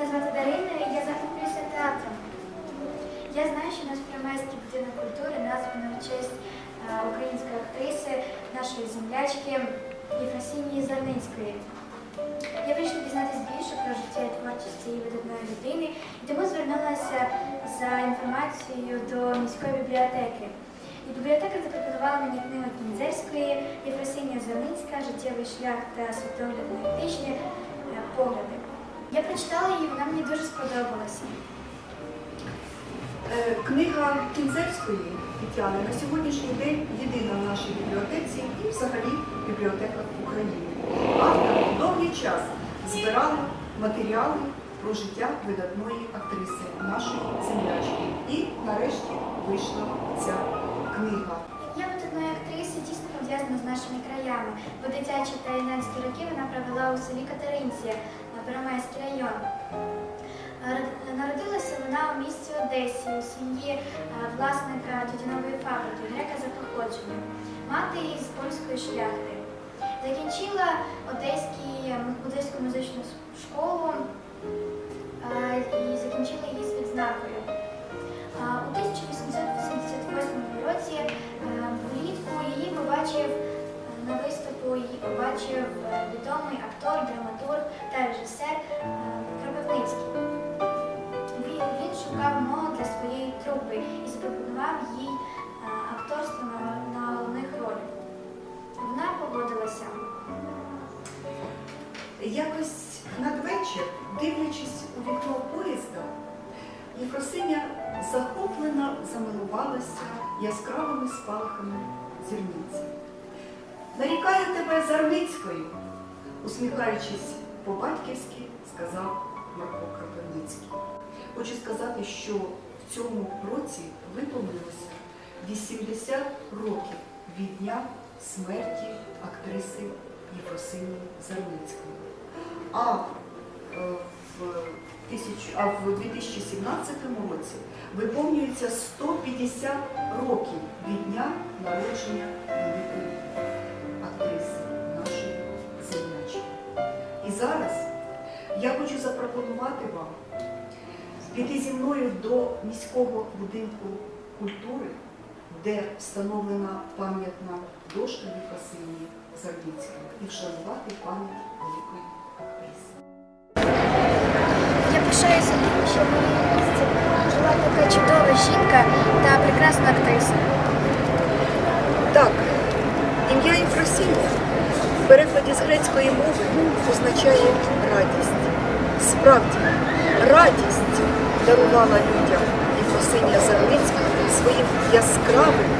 Мене звати Дарина і я захоплююся театром. Я знаю, що у нас примайський будинок культури названо в честь е, української актриси, нашої землячки Єфросінії Зарницької. Я вирішила дізнатися більше про життя і творчість цієї видатної людини, і тому звернулася за інформацією до міської бібліотеки. І бібліотека запропонувала мені книгу Кінзерської, Єфросинія Зарницька, життєвий шлях та світоглядно-етичні е, погляди. Я прочитала її, вона мені дуже сподобалася. Е, Книга Кінзерської Тетяни на сьогоднішній день єдина в нашій бібліотеці і взагалі в бібліотеках України. Автор довгий час збирали матеріали про життя видатної актриси, нашої землячки. І нарешті вийшла ця книга. Я видатної актриси тісно пов'язана з нашими краями, бо дитячі та юнацькі роки вона провела у селі Катеринці, Первомайський район. Е, Народилася вона у місті Одесі у сім'ї е, власника тютюнової фабрики, грека за походженням, мати із польської шляхти. Закінчила Одеський, м- Одеську музичну школу е, і закінчила її з відзнакою. У 1888 році е, влітку її побачив е, на виступу, її побачив е, відомий актор, драматург та режисер е, Кропивницький. Він, шукав мову для своєї трупи і запропонував їй е, акторство на, головних ролях. Вона погодилася. Якось надвечір, дивлячись у вікно поїзда, Єфросиня захоплено замилувалася яскравими спалахами зірниці. Нарікаю тебе Зарницькою, усміхаючись по-батьківськи, сказав Марко Кропивницький. Хочу сказати, що в цьому році виповнилося 80 років від дня смерті актриси Єфросинії Зарницької. А е, в 2017 році виповнюється 150 років від дня народження великої І зараз я хочу запропонувати вам піти зі мною до міського будинку культури, де встановлена пам'ятна дошка Єфросинії Зарницької і вшанувати пам'ять великої актриси. Я пишаюся тим, що в моєму місті жила така чудова жінка та прекрасна актриса. Так, ім'я Єфросинія перекладі з грецької мови означає радість. Справді, радість дарувала людям і Єфросинія Зарницька своїм яскравим